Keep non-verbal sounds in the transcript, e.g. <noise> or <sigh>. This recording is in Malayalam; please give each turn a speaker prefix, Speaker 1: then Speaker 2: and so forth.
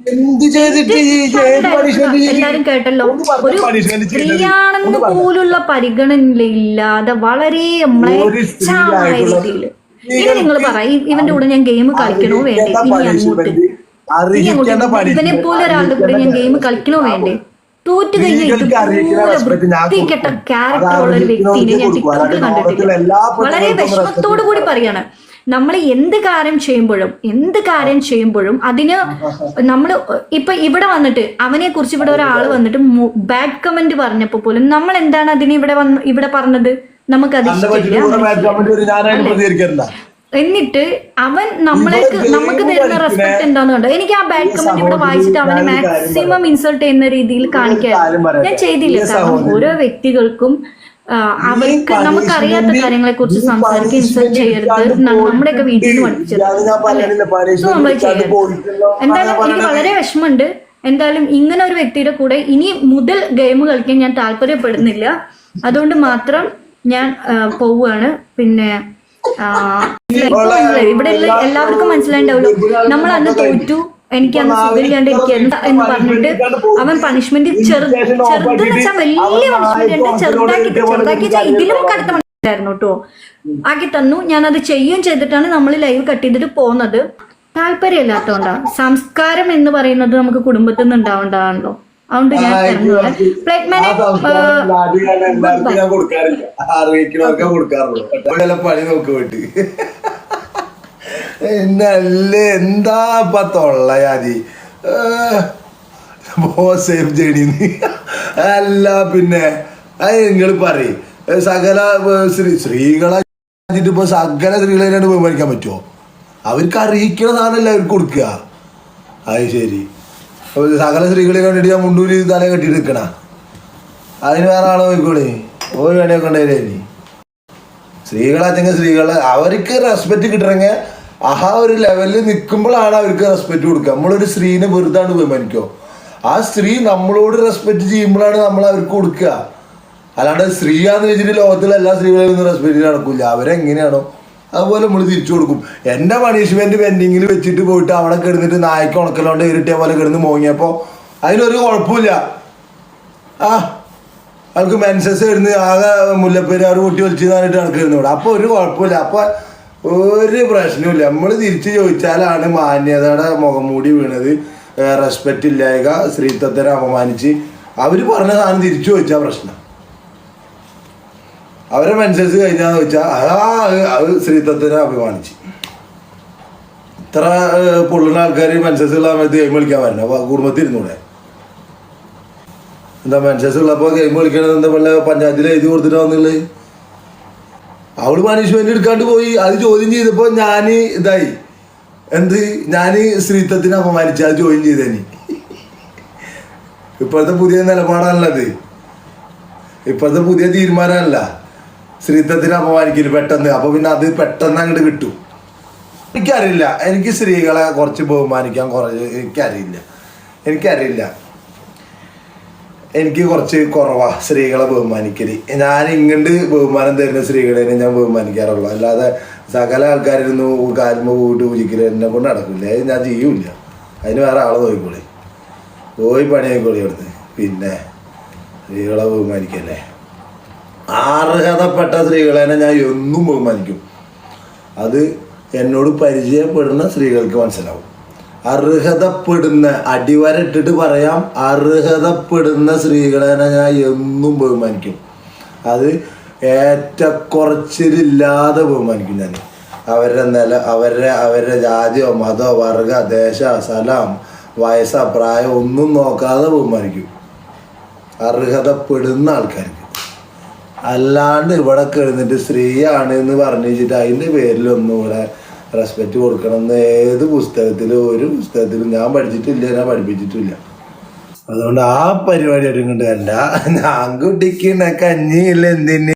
Speaker 1: എന്ത് ചെയ്തിട്ട്
Speaker 2: എല്ലാരും കേട്ടല്ലോ. ഒരു. സ്ത്രീയാണെന്ന് പോലുള്ള പരിഗണന പരിഗണനയില്ലാതെ വളരെ മ്ലേച്ഛമായ
Speaker 1: സ്ത്രീയായിട്ടുള്ള-
Speaker 2: രീതിയിൽ. ഇനി നിങ്ങൾ പറയും ഇവന്റെ കൂടെ ഞാൻ ഗെയിം കളിക്കണോ വേണ്ടേ? ഇനി അങ്ങോട്ട്. ഇവനെ പോലെ ഒരാളുടെ കൂടെ ഞാൻ ഗെയിം കളിക്കണോ വേണ്ടേ? തോറ്റു
Speaker 1: കഴിഞ്ഞിട്ട്.
Speaker 2: ക്യാരക്ടർ ഉള്ള ഒരു വ്യക്തിനെ ഞാൻ ടിക്ടോക്കിൽ കണ്ടിട്ടില്ല. വളരെ വിഷമത്തോടു കൂടി പറയാണ്. നമ്മൾ എന്ത് കാര്യം ചെയ്യുമ്പോഴും എന്ത് കാര്യം ചെയ്യുമ്പോഴും അതിന് നമ്മൾ ഇപ്പൊ ഇവിടെ വന്നിട്ട് അവനെ കുറിച്ച് ഇവിടെ ഒരാൾ വന്നിട്ട് ബാഡ് കമന്റ് പറഞ്ഞപ്പോ പോലും നമ്മൾ എന്താണ് അതിന് ഇവിടെ വന്ന് ഇവിടെ പറഞ്ഞത്?
Speaker 1: നമുക്ക് അത്
Speaker 2: ഇഷ്ടമില്ല എന്നിട്ട് അവൻ നമ്മളേക്ക് നമുക്ക് തരുന്ന റെസ്പെക്ട് എന്താന്ന് കണ്ടോ? എനിക്ക് ആ ബാഡ് കമന്റ് ഇവിടെ വായിച്ചിട്ട് അവനെ മാക്സിമം ഇൻസൾട്ട് ചെയ്യുന്ന രീതിയിൽ കാണിക്കാൻ ഞാൻ ചെയ്തില്ല. കാരണം ഓരോ വ്യക്തികൾക്കും അവർക്ക് നമുക്കറിയാത്ത കാര്യങ്ങളെ കുറിച്ച് സംസാരിക്കുക ഇൻസൾട്ട് ചെയ്യരുത്. നമ്മുടെയൊക്കെ വീട്ടിൽ നിന്ന് പഠിപ്പിച്ചത് നമ്മൾ ചെയ്യരുത്. എന്തായാലും എനിക്ക് വളരെ വിഷമമുണ്ട്. എന്തായാലും ഇങ്ങനെ ഒരു വ്യക്തിയുടെ കൂടെ ഇനി മുതൽ ഗെയിം കളിക്കാൻ ഞാൻ താല്പര്യപ്പെടുന്നില്ല. അതുകൊണ്ട് മാത്രം ഞാൻ പോവുകയാണ്. പിന്നെ ഇവിടെ എല്ലാ- എല്ലാവർക്കും മനസ്സിലായിട്ടുണ്ടാവുള്ളൂ നമ്മൾ അന്ന് തോറ്റു. എനിക്ക് അന്ന് സുഖമില്ലാണ്ട് എനിക്ക് എന്താ എന്ന് പറഞ്ഞിട്ട് അവൻ പണിഷ്മെന്റ് ചെറു ചെറുതെന്ന് വെച്ചാൽ വലിയ പണിഷ്മെന്റ് ഉണ്ട്. ചെറുതാക്കി ചെറുതാക്കി വെച്ചാൽ ഇതിലും കടുത്ത പണിഷ്മെന്റ് കേട്ടോ. ആക്കി തന്നു. ഞാനത് ചെയ്യുകയും ചെയ്തിട്ടാണ് നമ്മൾ ലൈവ് കട്ട് ചെയ്തിട്ട് പോകുന്നത്. താല്പര്യമില്ലാത്തോണ്ടാ സംസ്കാരം എന്ന് പറയുന്നത് നമുക്ക് കുടുംബത്തിൽ നിന്ന് ഉണ്ടാവേണ്ടതാണല്ലോ. അതുകൊണ്ട് ഞാൻ
Speaker 1: കൊടുക്കാറില്ല. കൊടുക്കാറുള്ളൂ. പണി നോക്കി പോയിട്ട് എന്നല്ലേ? എന്താ ഇപ്പൊ സേഫ് ജേണി അല്ല പിന്നെ അത് നിങ്ങൾ പറയും. സകല സ്ത്രീ സ്ത്രീകളെ ഇപ്പൊ സകല സ്ത്രീകളെ ബഹുമാനിക്കാൻ പറ്റുമോ അവർക്ക് അറിയിക്കണ സാധനമല്ല അവർക്ക് കൊടുക്കുക. അത് ശരി. സകല സ്ത്രീകളെ കണ്ടിട്ട് ഞാൻ മുണ്ടൂരി തല കെട്ടിട്ട് നിൽക്കണ. അതിന് വേറെ ആളെ നോക്കോളേ ഓരോ വേണേ ഇനി? സ്ത്രീകളാച്ചെങ്കിൽ സ്ത്രീകളെ. അവർക്ക് റെസ്പെക്റ്റ് കിട്ടണമെങ്കിൽ ആ ഒരു ലെവലിൽ നിൽക്കുമ്പോഴാണ് അവർക്ക് റെസ്പെക്റ്റ് കൊടുക്കുക. നമ്മളൊരു സ്ത്രീനെ വെറുതാണ് ബഹുമാനിക്കോ? ആ സ്ത്രീ നമ്മളോട് റെസ്പെക്റ്റ് ചെയ്യുമ്പോഴാണ് നമ്മൾ അവർക്ക് കൊടുക്കുക. അല്ലാണ്ട് സ്ത്രീയാന്ന് വെച്ചിട്ട് ലോകത്തിലെ എല്ലാ സ്ത്രീകളെയും റെസ്പെക്റ്റ് നടക്കില്ല അവരെങ്ങനെയാണോ? അതുപോലെ നമ്മൾ തിരിച്ചു കൊടുക്കും. എന്റെ പണിഷ്മെന്റ് പെൻഡിങ്ങിൽ വെച്ചിട്ട് പോയിട്ട് അവിടെ കിടന്നിട്ട് നായ്ക്ക് ഉണക്കലോണ്ട് ഇരുട്ടിയ പോലെ കിടന്ന് മോങ്ങിയപ്പോ അതിനൊരു കുഴപ്പമില്ല. ആ അവൾക്ക് മെൻസസ് വരുന്നത് ആകെ മുല്ലപ്പേര് മുല്ലപ്പെരിയാർ കുട്ടി വലിച്ചു തന്നിട്ട് നടക്കുന്നു അപ്പോൾ അപ്പൊ ഒരു കുഴപ്പമില്ല. അപ്പൊ ഒരു പ്രശ്നമില്ല നമ്മൾ തിരിച്ചു ചോദിച്ചാലാണ് മാന്യതയുടെ മുഖം മൂടി വീണത്. റെസ്പെക്റ്റ് ഇല്ലായക സ്ത്രീത്വത്തിനെ അപമാനിച്ച്. അവർ പറഞ്ഞ സാധനം തിരിച്ചു ചോദിച്ചാ പ്രശ്നം. അവരെ മെൻസസ് കഴിഞ്ഞാന്ന് വെച്ചാൽ ആ അത് സ്ത്രീത്വത്തിനെ അഭിമാനിച്ച് ഇത്ര പൊള്ളുന്ന ആൾക്കാർ മെൻസസ് ഉള്ള സമയത്ത് ഗെയിം കളിക്കാൻ വരണം അപ്പൊ കുടുംബത്തിൽ ഇരുന്നൂടെ എന്താ മെൻസസ് ഗെയിം കളിക്കണത് എന്താ വല്ല പഞ്ചായത്തിൽ എഴുതി കൊടുത്തിട്ട് വന്നുള്ളത് അവൾ പണിഷ്മെന്റ് എടുക്കാണ്ട് പോയി. അത് ചോദ്യം ചെയ്തപ്പോ ഞാൻ ഇതായി. എന്ത്? ഞാൻ സ്ത്രീത്വത്തിനെ അപമാനിച്ച അത് ചോദ്യം ചെയ്തേനി. ഇപ്പോഴത്തെ പുതിയ നിലപാടാണല്ലത് ഇപ്പോഴത്തെ പുതിയ തീരുമാനമല്ല. സ്ത്രീത്വത്തിനെ അപമാനിക്കൽ പെട്ടെന്ന്. അപ്പൊ പിന്നെ അത് പെട്ടെന്ന് അങ്ങോട്ട് കിട്ടും. എനിക്കറിയില്ല. എനിക്ക് സ്ത്രീകളെ കുറച്ച് ബഹുമാനിക്കാൻ കുറച്ച് എനിക്കറിയില്ല. എനിക്കറിയില്ല. എനിക്ക് കുറച്ച് കുറവാ സ്ത്രീകളെ ബഹുമാനിക്കൽ. ഞാൻ ഇങ്ങോട്ട് ബഹുമാനം തരുന്ന സ്ത്രീകളെ ഞാൻ ബഹുമാനിക്കാറുള്ളൂ. അല്ലാതെ സകല ആൾക്കാരിരുന്നു കാൽമ പോയിട്ട് പൂജിക്കൽ എന്നെ കൊണ്ട് നടക്കില്ല ഞാൻ ചെയ്യൂല അതിന് വേറെ ആളെ നോക്കിക്കോളി പോയി പണിയായിക്കോളി അവിടുന്ന്. പിന്നെ സ്ത്രീകളെ ബഹുമാനിക്കല്ലേ. അർഹതപ്പെട്ട സ്ത്രീകളെ ഞാൻ എന്നും ബഹുമാനിക്കും. അത് എന്നോട് പരിചയപ്പെടുന്ന സ്ത്രീകൾക്ക് മനസ്സിലാവും. അർഹതപ്പെടുന്ന അടിവരട്ടിട്ട് പറയാം അർഹതപ്പെടുന്ന സ്ത്രീകളെ ഞാൻ എന്നും ബഹുമാനിക്കും. അത് ഏറ്റക്കുറച്ചിലില്ലാതെ ബഹുമാനിക്കും ഞാൻ. അവരുടെ നില അവരുടെ അവരുടെ ജാതിയോ മതോ വർഗ ദേശ സ്ഥലം വയസ്സ പ്രായം ഒന്നും നോക്കാതെ ബഹുമാനിക്കും. അർഹതപ്പെടുന്ന ആൾക്കാർക്ക്. അല്ലാണ്ട് ഇവിടെ കഴിഞ്ഞിട്ട് സ്ത്രീയാണ് എന്ന് പറഞ്ഞു വെച്ചിട്ട് അതിന്റെ പേരിലൊന്നും ഇവിടെ റെസ്പെക്റ്റ് കൊടുക്കണം എന്ന് ഏത് പുസ്തകത്തിലും ഒരു പുസ്തകത്തിലും ഞാൻ പഠിച്ചിട്ടില്ല ഞാൻ പഠിപ്പിച്ചിട്ടില്ല. അതുകൊണ്ട് ആ പരിപാടി എടുക്കണ്ട ഞാൻ <laughs> കുട്ടിക്ക് കഞ്ഞിയില്ല എന്തിന്